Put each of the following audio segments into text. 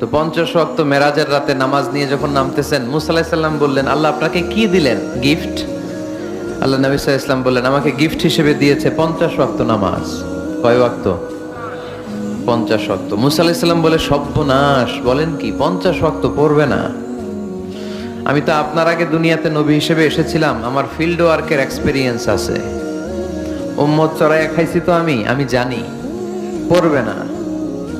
তো পঞ্চাশ ওয়াক্ত মেরাজের রাতে নামাজ নিয়ে যখন নামতেছেন, মুসা আলাহিসাল্লাম বললেন, আল্লাহ আপনাকে কি দিলেন? গিফট? আল্লাহ নবী ইসলাম বললেন, আমাকে গিফট হিসেবে দিয়েছে পঞ্চাশ ওয়াক্ত নামাজ। কয় ওয়াক্ত? পঞ্চাশ ওয়াক্ত। মুসা আলাহিসাল্লাম বলে, সর্বনাশ, বলেন কি, পঞ্চাশ ওয়াক্ত পড়বে না। আমি তো আপনার আগে দুনিয়াতে নবী হিসেবে এসেছিলাম, আমার ফিল্ড ওয়ার্কের এক্সপিরিয়েন্স আছে। উম্মত চড়াইয়া খাইছি তো আমি আমি জানি, পড়বে না।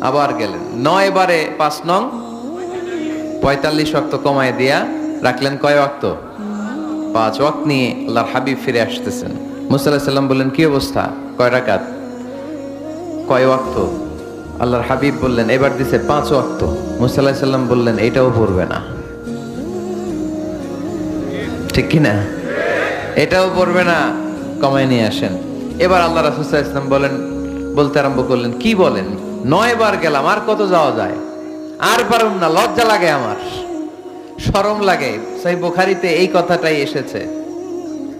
আবার গেলেন। নয় বারে পাঁচ নং। পঁয়তাল্লিশ অক্ত কমায় দিয়া রাখলেন কয় অক্ত পাঁচ ওয়াক্ত নিয়ে আল্লাহর হাবিব ফিরে আসতেছেন। মুসা আলাইসাল্লাম বললেন, কি অবস্থা? কয় রাকাত? কয় ওয়াক্ত। আল্লাহর হাবিব বললেন, এবার দিছে পাঁচ ওয়াক্ত। মুসা আলাইসাল্লাম বললেন, এটাও পড়বে না। ঠিক কি না? এটাও পড়বে না। কমায় নিয়ে আসেন। এবার আল্লাহ রাসুসাহ ইসলাম বলেন, বলতে আরম্ভ করলেন, কি বলেন? নয় বার গেলাম, আর কত যাওয়া যায়? আর পারুম না, লজ্জা লাগে আমার। শরম লাগে। সেই বোখারিতে এই কথাটাই এসেছে।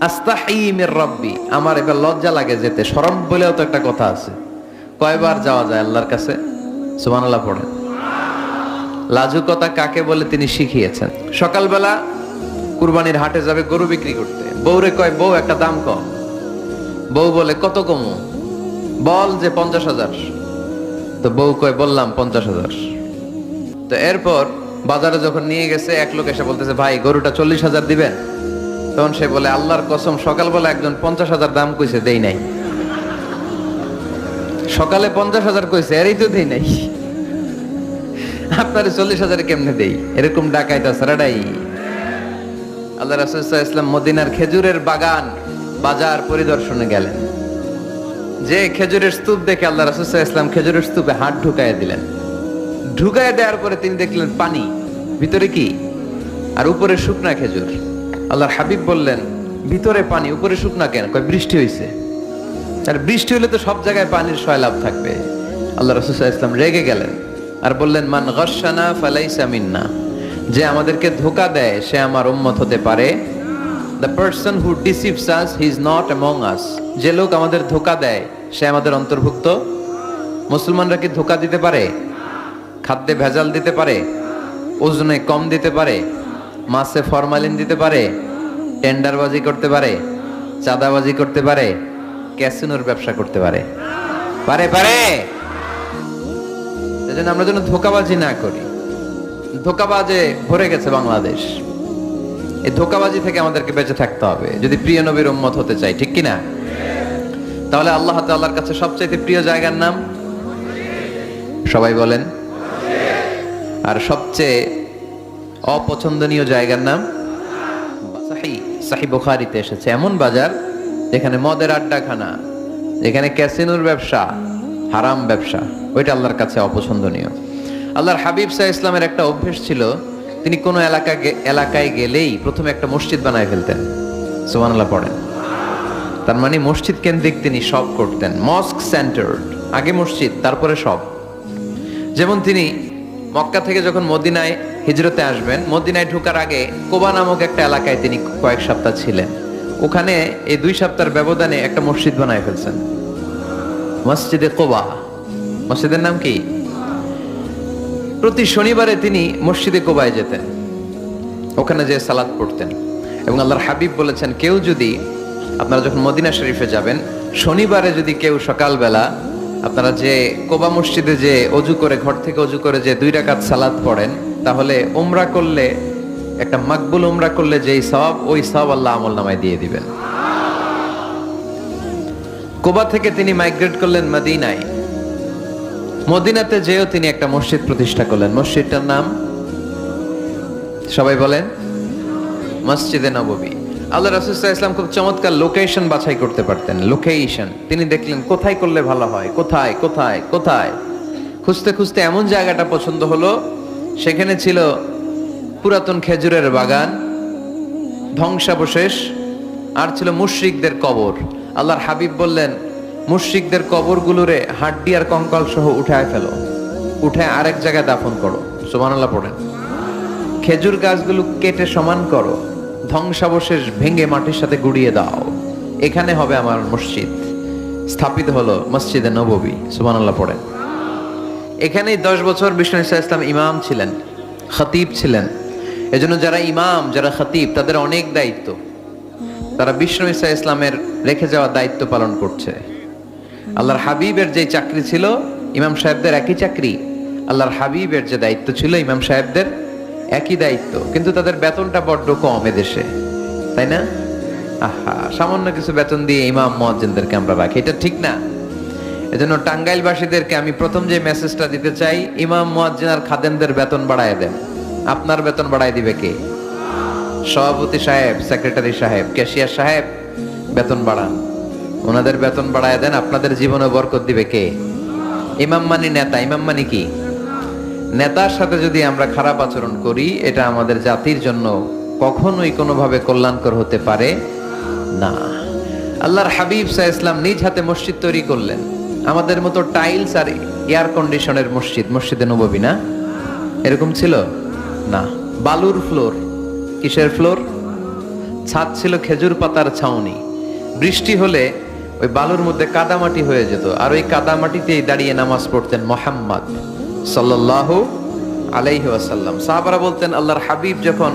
আস্তাহিমের রব্বি। আমার এবার লজ্জা লাগে যেতে। শরম বলেও তো একটা কথা আছে। কয়বার যাওয়া যায় আল্লাহর কাছে? সুবহানাল্লাহ পড়েন লাজুকতা কাকে বলে তিনি শিখিয়েছেন। সকালবেলা কুরবানির হাটে যাবে গরু বিক্রি করতে। বউরে কয়, বউ, একটা দাম কম। বউ বলে, কত কমু? বল যে পঞ্চাশ হাজার। তো বউ কয়, বললাম পঞ্চাশ হাজার। তো এরপর বাজারে যখন নিয়ে গেছে, এক লোক এসে বলতেছে, ভাই, গরুটা চল্লিশ হাজার দিবেন? তখন সে বলে, আল্লাহর কসম, সকালবেলা একজন পঞ্চাশ হাজার দাম কইছে, দেই নাই। সকালে পঞ্চাশ হাজার কইছে, এরই তো দেই নাই। আপনার চল্লিশ হাজার কেমনে দেই? এরকম ডাকাইতা সারাডাই আল্লাহ রাসুল ইসলাম মদিনার খেজুরের বাগান বাজার পরিদর্শনে গেলেন। যে খেজুরের স্তূপ দেখে আল্লাহ রাসুল ইসলাম খেজুরের স্তূপে হাত ঢুকাইয়া দিলেন। ঢুকাইয়া দেওয়ার পরে তিনি দেখলেন পানি। ভিতরে কি? আর উপরে শুকনা খেজুর। আল্লাহর হাবিব বললেন, ভিতরে পানি, উপরে শুকনা কেন? কয়, বৃষ্টি হয়েছে আর বৃষ্টি হলে তো সব জায়গায় পানির সয়লাভ থাকবে। আল্লাহ রসুল ইসলাম রেগে গেলেন আর বললেন, মান গসানা ফালাইসা মিন্না। যে আমাদেরকে ধোকা দেয়, সে আমার উম্মত হতে পারে। The person who deceives us he is not among us যে লোক আমাদের ধোকা দেয়, সে আমাদের অন্তর্ভুক্ত। মুসলমানরা কি ধোকা দিতে পারে? খাদ্যে ভেজাল দিতে পারে? ওজনে কম দিতে পারে? মাছে ফরমালিন দিতে পারে? টেন্ডারবাজি করতে পারে? চাঁদাবাজি করতে পারে? ক্যাসিনোর ব্যবসা করতে পারে? পারে পারে! আমরা যেন ধোকাবাজি না করি। ধোকাবাজে ভরে গেছে বাংলাদেশ। এই ধোকাবাজি থেকে আমাদেরকে বেঁচে থাকতে হবে। যদি প্রিয় নবীর উম্মত হতে চাই, ঠিক কি না তাহলে আল্লাহ তাআলার কাছে সবচাইতে প্রিয় জায়গার নাম? সবাই বলেন। আর সবচেয়ে অপছন্দনীয় জায়গার নাম? এসেছে। এমন বাজার যেখানে মদের আড্ডাখানা, যেখানে ক্যাসিনোর ব্যবসা, হারাম ব্যবসা, ওইটা আল্লাহর কাছে অপছন্দনীয়। আল্লাহর হাবিব সাহা ইসলামের একটা অভ্যেস ছিল তিনি কোনো এলাকা এলাকায় গেলেই প্রথমে একটা মসজিদ বানায় ফেলতেন। সুবহানাল্লাহ পড়েন। তার মানে মসজিদ কেন্দ্রিক তিনি সব করতেন। মস্ক সেন্টার্ড আগে মসজিদ, তারপরে সব। যেমন তিনি মক্কা থেকে যখন মদিনায় হিজরতে আসবেন, মদিনায় ঢোকার আগে কোবা নামক একটা এলাকায় তিনি কয়েক সপ্তাহ ছিলেন। ওখানে এই দুই সপ্তাহের ব্যবধানে একটা মসজিদ বানায় ফেলছেন। মসজিদে কোবা। মসজিদের নাম কি? প্রতি শনিবারে তিনি মসজিদে কোবায় যেতেন। ওখানে যে সালাদ পড়তেন। এবং আল্লাহর হাবিব বলেছেন, কেউ যদি আপনারা যখন মদিনা শরীফে যাবেন, শনিবারে যদি কেউ সকালবেলা আপনারা যে কোবা মসজিদে যে অজু করে, ঘর থেকে অজু করে যে দুই রাকাত সালাদ পড়েন, তাহলে ওমরা করলে, একটা মাকবুল ওমরা করলে যেই সব ওই সব আল্লাহ আমল নামায় দিয়ে দিবেন। কোবা থেকে তিনি মাইগ্রেট করলেন মদিনায়। মদিনাতে যেও তিনি একটা মসজিদ প্রতিষ্ঠা করলেন। মসজিদটার নাম? সবাই বলেন? মসজিদে নববী। আল্লাহ রাসুল্লাহ ইসলাম খুব চমৎকার লোকেশন বাছাই করতে পারতেন। লোকেশন তিনি দেখলেন, কোথায় করলে ভালো হয়? কোথায়? কোথায়? কোথায়? খুঁজতে খুঁজতে এমন জায়গাটা পছন্দ হলো, সেখানে ছিল পুরাতন খেজুরের বাগান, ধ্বংসাবশেষ, আর ছিল মুশরিকদের কবর। আল্লাহর হাবিব বললেন মুশরিকদের কবরগুলোরে হাড্ডি আর কঙ্কাল সহ উঠায় ফেলো। উঠে আরেক জায়গায় দাফন করো। সুবহানাল্লাহ পড়েন। খেজুর গাছগুলো কেটে সমান করো। ধ্বংসাবশেষ ভেঙে মাটির সাথে গুড়িয়ে দাও। এখানে হবে আমার মসজিদ। স্থাপিত হলো মসজিদে নববী। সুবহানাল্লাহ পড়েন। এখানেই দশ বছর বিষ্ণু ইসা ইসলাম ইমাম ছিলেন, খতিব ছিলেন। এজন্য যারা ইমাম, যারা খতিব, তাদের অনেক দায়িত্ব। তারা বিষ্ণু ইসা ইসলামের রেখে যাওয়া দায়িত্ব পালন করছে। আল্লাহর হাবিবের যে চাকরি ছিল, ইমাম সাহেবদের একই চাকরি। আল্লাহর হাবিবের যে দায়িত্ব ছিল, ইমাম সাহেবদের একই দায়িত্ব। কিন্তু তাদের বেতনটা বড্ড কম এদেশে। তাই না? আহা, সামান্য কিছু বেতন দিয়ে ইমাম মহাজ্জেনদেরকে আমরা রাখি। এটা ঠিক না। এজন্য টাঙ্গাইলবাসীদেরকে আমি প্রথম যে মেসেজটা দিতে চাই, ইমাম মুয়াজ্জিন আর খাদেমদের বেতন বাড়ায় দেন। আপনার বেতন বাড়ায় দিবে কে? সভাপতি সাহেব সেক্রেটারি সাহেব ক্যাশিয়ার সাহেব, বেতন বাড়ান। ওনাদের বেতন বাড়ায় দেন, আপনাদের জীবনে বরকত দিবে কে? ইমাম মানি নেতা, ইমাম মানি কি? নেতার সাথে যদি আমরা খারাপ আচরণ করি, এটা আমাদের জাতির জন্য কখনোই কোনোভাবে কল্যাণকর হতে পারে না। আল্লাহর হাবিব সাহ ইসলাম নিজ হাতে মসজিদ তৈরি করলেন। আমাদের মতো টাইলস আর এয়ার কন্ডিশনের মসজিদ, মসজিদে নববী না? এরকম ছিল? না। বালুর ফ্লোর, কিসের ফ্লোর? ছাদ ছিল খেজুর পাতার ছাউনি। বৃষ্টি হলে ওই বালুর মধ্যে কাদামাটি হয়ে যেত। আর ওই কাদামাটিতেই দাঁড়িয়ে নামাজ পড়তেন মোহাম্মদ সাল্লাল্লাহু আলাইহি ওয়াসাল্লাম। সাহাবারা বলতেন, আল্লাহর হাবিব যখন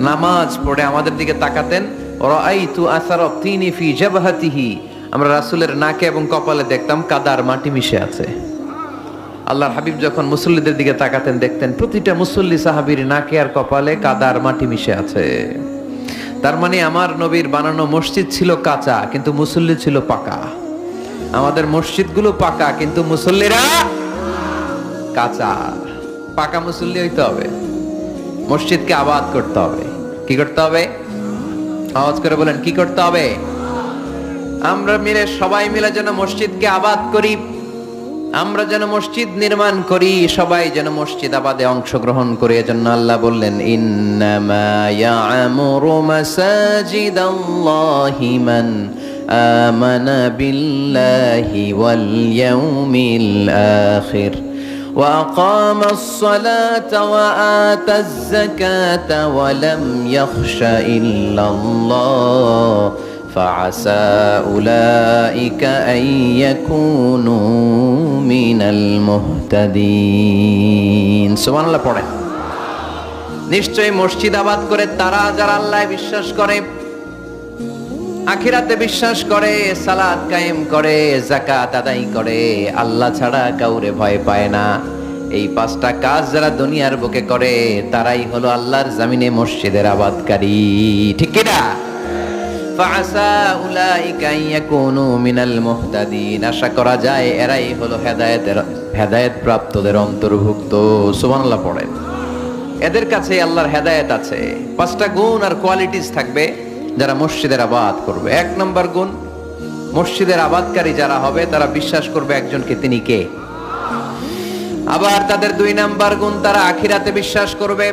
নামাজ পড়ে আমাদের দিকে তাকাতেন আমরা রাসূলের নাকে এবং কপালে দেখতাম কাদার মাটি মিশে আছে। আল্লাহর হাবিব যখন মুসল্লিদের দিকে তাকাতেন, দেখতেন প্রতিটা মুসল্লি সাহাবীর নাকে আর কপালে কাদার মাটি মিশে আছে। তার মানে আমার নবীর বানানো মসজিদ ছিল কাঁচা, কিন্তু মুসল্লি ছিল পাকা। আমাদের মসজিদগুলো পাকা, কিন্তু মুসল্লিরা কাঁচা। পাকা মুসল্লি হইতে হবে। মসজিদকে আবাদ করতে হবে। কি করতে হবে? আওয়াজ করে বলেন, কি করতে হবে? আমরা মিলে সবাই মিলে যেন মসজিদকে আবাদ করি। আমরা যেন মসজিদ নির্মাণ করি সবাই যেন মসজিদ আবাদে অংশগ্রহণ করে এজন্য আল্লাহ বললেন ইন্নামা ইয়ামুরু মাসাজিদাল্লাহি মান আমানা বিল্লাহি ওয়াল ইয়াউমিল আখির وأقام الصلاة وآتى الزكاة ولم يخش إلا الله فعسى أولئك أن يكونوا من المهتدين سبحان الله পড়েন নিশ্চয়ই মসজিদ আবাদ করে তারা যারা আল্লাহ বিশ্বাস করে আখিরাতে বিশ্বাস করে সালাত কায়েম করে জাকাত আদায় করে আল্লাহ ছাড়া কাউরে ভয় পায় না এই পাঁচটা কাজ যারা দুনিয়ার বুকে করে তারাই হলো আল্লাহর জামিনে মসজিদের আবাদকারী ঠিক কিনা উলাইকা ইয়াকুনু মিনাল মুহতাদিন। আশা করা যায় এরাই হলো হেদায়েতের হেদায়েত প্রাপ্তদের অন্তর্ভুক্ত। সুবহানাল্লাহ পড়েন। এদের কাছে আল্লাহর হেদায়েত আছে। পাঁচটা গুণ আর কোয়ালিটিস থাকবে যারা মসজিদের আবাদ করবে। এক নম্বর গুণ, মসজিদের আবাদকারী যারা হবে, তারা বিশ্বাস করবে একজনকে তিনি কে? আবার তাদের দুই নাম্বার গুণ, তারা আখিরাতে বিশ্বাস করবে।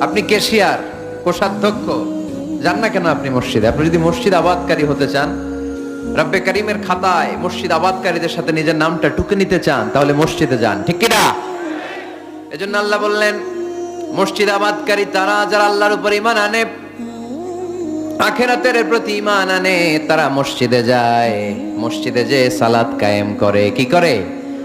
আপনি কেশিয়ার, কোষাধ্যক্ষ। যান না কেন আপনি মসজিদে? আপনি যদি মসজিদ আবাদকারী হতে চান, রব্বে করিমের খাতায় মসজিদ আবাদকারীদের সাথে নিজের নামটা টুকে নিতে চান, তাহলে মসজিদে যান। ঠিক কিনা? এজন্য আল্লাহ বললেন, মসজিদ আবাদকারী তারা যারা আল্লাহর উপর ইমান আনে, আখেরাতের প্রতি ইমান আনে, তারা মসজিদে যায়। মসজিদে যে সালাত কায়েম করে, কি করে?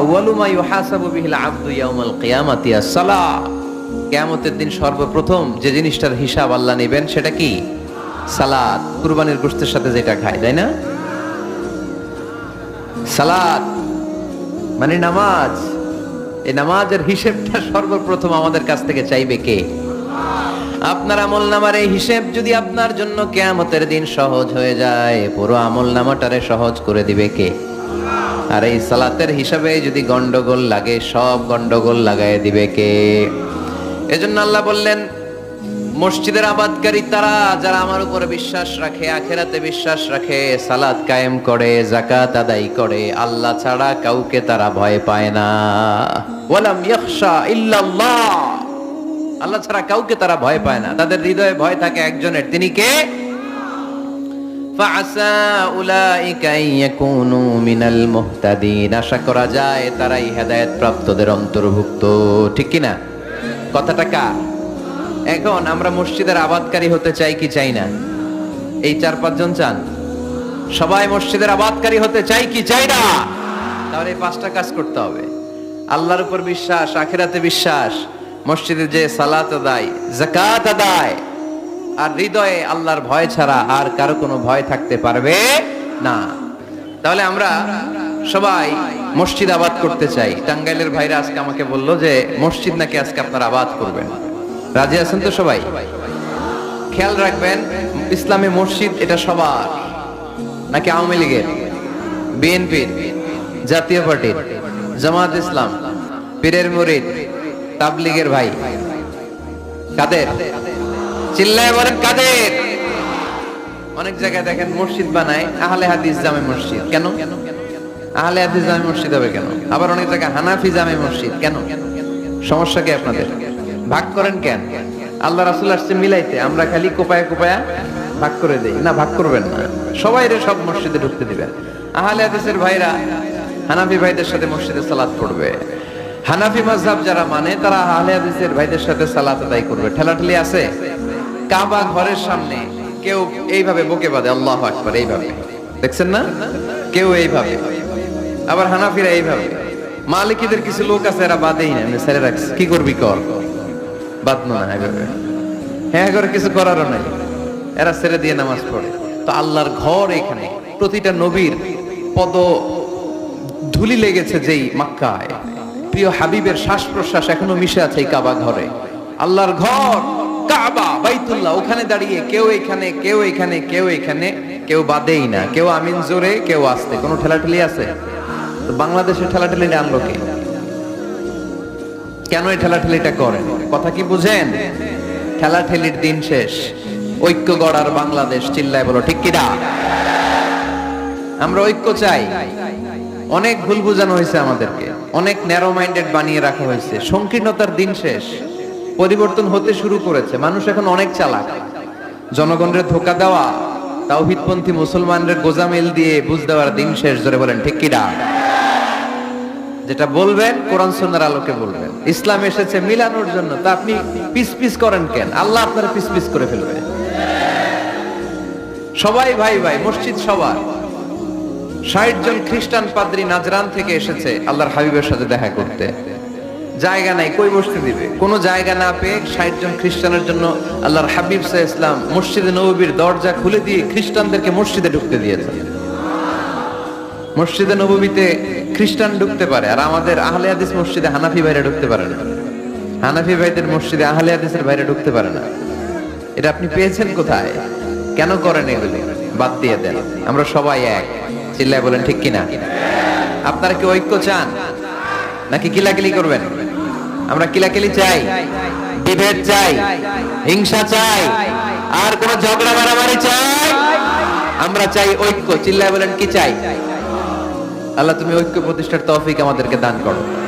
আউয়ালু মা ইউহাসাবু বিহিল আবদু ইয়াউমাল কিয়ামাতি আস-সালাহ কিয়ামতের দিন সর্বপ্রথম যে জিনিসটার হিসাব আল্লাহ নেবেন সেটা কি? সালাত কুরবানির গোশতের সাথে যেটা খায়, তাই না? সালাত মানে নামাজ। এই নামাজের হিসেবটা সর্বপ্রথম আমাদের কাছ থেকে চাইবে কে? আপনার আমল নামার এই হিসেব যদি আপনার জন্য কেয়ামতের দিন সহজ হয়ে যায়, পুরো আমল নামাটারে সহজ করে দিবে কে? আর এই সালাতের হিসাবে যদি গন্ডগোল লাগে, সব গন্ডগোল লাগাই দিবে কে? এজন্য আল্লাহ বললেন, মসজিদের আবাদকারী তারা যারা আমার উপরে বিশ্বাস রাখে, আখেরাতে বিশ্বাস রাখে, সালাত কায়েম করে জাকাত আদায় করে, আল্লাহ ছাড়া কাউকে তারা ভয় পায় না। ওয়ালাম ইয়াখশা ইল্লাল্লাহ। আল্লাহ ছাড়া কাউকে তারা ভয় পায় না। তাদের হৃদয়ে ভয় থাকে একজনের। তিনি কে? আশা করা যায় তারাই অন্তর্ভুক্ত। ঠিক কি না কথাটা এখন আমরা মসজিদের আবাদকারী হতে চাই কি চাই না? এই চার পাঁচজন চান? সবাই মসজিদের আবাদকারী হতে চাই কি চাই না? তাহলে এই পাঁচটা কাজ করতে হবে। আল্লাহর উপর বিশ্বাস, আখেরাতে বিশ্বাস, মসজিদে যে সালাত আদায় জাকাত আদায় আর হৃদয়ে আল্লাহর ভয় ছাড়া আর কারও কোনো ভয় থাকতে পারবে না। তাহলে আমরা সবাই মসজিদ আবাদ করতে চাই। টাঙ্গাইলের ভাইরা আজকে আমাকে বলল যে, মসজিদ নাকি আজকে আপনারা আবাদ করবেন। রাজি আছেন তো সবাই? খেয়াল রাখবেন, ইসলামী মসজিদ এটা সবার। নাকি আওয়ামী লীগের? বিএনপির, জাতীয় পার্টির, জামাত ইসলাম, পীরের মুরিদ, তাবলিগের ভাই। কাদের? চিল্লায় বলেন কাদের? অনেক জায়গায় দেখেন মসজিদ বানায়, আহলে হাদিস জামে মসজিদ। কেন? আহলে হাদিস জামে মসজিদ হবে কেন? আবার অনেক জায়গায় হানাফি জামে মসজিদ। কেন? সমস্যা কি আপনাদের? ভাগ করেন কেন? আল্লাহ রাসুল আসছে মিলাইতে, আমরা খালি কোপায়া কোপায়া ভাগ করে দেই। না, ভাগ করবেন না। সবাই রে সব মসজিদে ঢুকতে দিবেন। আহলে হাদিসের ভাইরা, হানাফি ভাইদের সাথে মসজিদে সালাত পড়বে। হানাফি মাযহাব যারা মানে তারা আহলে হাদিসের ভাইদের সাথে সালাত আদায় করবে। ঠেলাঠেলি আছে? কাবা ঘরের সামনে কেউ এইভাবে বকে বাঁধে, আল্লাহ আকবার, এইভাবে। দেখছেন না? কেউ এইভাবে। আবার হানাফিরা এইভাবে। মালিকীদের কিছু লোক আছে, এরা বাদেই না ছেড়ে রাখছে। কি করবি কর? বাদনো না এইভাবে হ্যাঁ করে কিছু করারও নাই। এরা ছেড়ে দিয়ে নামাজ পড়ে। তো আল্লাহর ঘর এখানে, প্রতিটা নবীর পদ ধুলি লেগেছে যেই মাক্কায়। প্রিয় হাবিবের শ্বাস প্রশ্বাস এখনও মিশে আছে এই কাবা ঘরে। আল্লাহর ঘর। কাবা, বাইতুল্লাহ, ওখানে দাঁড়িয়ে কেউ এখানে কেউ এখানে কেউ এখানে, কেউ বাদেই না, কেউ আমিন জোরে, কেউ আসতে। কোনো ঠেলাঠেলি আছে? ঠেলাঠেলি আনলো কে? কেন এই ঠেলাঠেলিটা করেন? কথা কি বুঝেন? ঠেলাঠেলির দিন শেষ। ঐক্য গড়ার বাংলাদেশ চিল্লায় বলো, ঠিক কিনা? আমরা ঐক্য চাই। অনেক ভুল বোঝানো হয়েছে আমাদেরকে। অনেক ন্যারো মাইন্ডেড বানিয়ে রাখা হয়েছে। সংকীর্ণতার দিন শেষ। পরিবর্তন হতে শুরু করেছে। মানুষ এখন অনেক চালাক। জনগণের ধোকা দেওয়া, তাওহিদপন্থী মুসলমানদের গোজামিল দিয়ে বুঝ দেওয়ার দিন শেষ ধরে বলেন, ঠিক কিনা যেটা বলবেন, কোরআন সুন্নাহর আলোকে বলবেন। ইসলাম এসেছে মিলানোর জন্য, তা আপনি পিস পিস করেন কেন? আল্লাহ আপনার পিস পিস করে ফেলবে। সবাই ভাই ভাই, মসজিদ সবার। ষাট জন খ্রিস্টান পাদ্রী নাজরান থেকে এসেছে, আল্লাহর হাবিবের সাথে দেখা করতে। জায়গা নাই, কই বসতে দিবে? কোনো জায়গা না পেয়ে ষাট জন খ্রিস্টানের জন্য আল্লাহর হাবিব সাহ ইসলাম মসজিদে নবীর দরজা খুলে দিয়ে খ্রিস্টানদেরকে মসজিদে ঢুকতে দিয়েছে মসজিদে নবীতে খ্রিস্টান ঢুকতে পারে, আর আমাদের আহলে হাদিস মসজিদে হানাফি বাইরে ঢুকতে পারে না। হানাফি ভাইদের মসজিদে আহলে হাদিসের বাইরে ঢুকতে পারে না। এটা আপনি পেয়েছেন কোথায়? কেন করেন এগুলি? বাদ দিয়ে দেন। আমরা সবাই এক। চিল্লায় বলেন, ঠিক কিনা? আপনারা কি ঐক্য চান? নাকি কিলাকিলি করবেন? আমরা কিলাকিলি চাই, বিভেদ চাই, হিংসা চাই, আর কোন ঝগড়া মারামারি চাই। আমরা চাই ঐক্য। চিল্লায় বলেন, কি চাই? আল্লাহ, তুমি ঐক্য প্রতিষ্ঠার তৌফিক আমাদেরকে দান করো।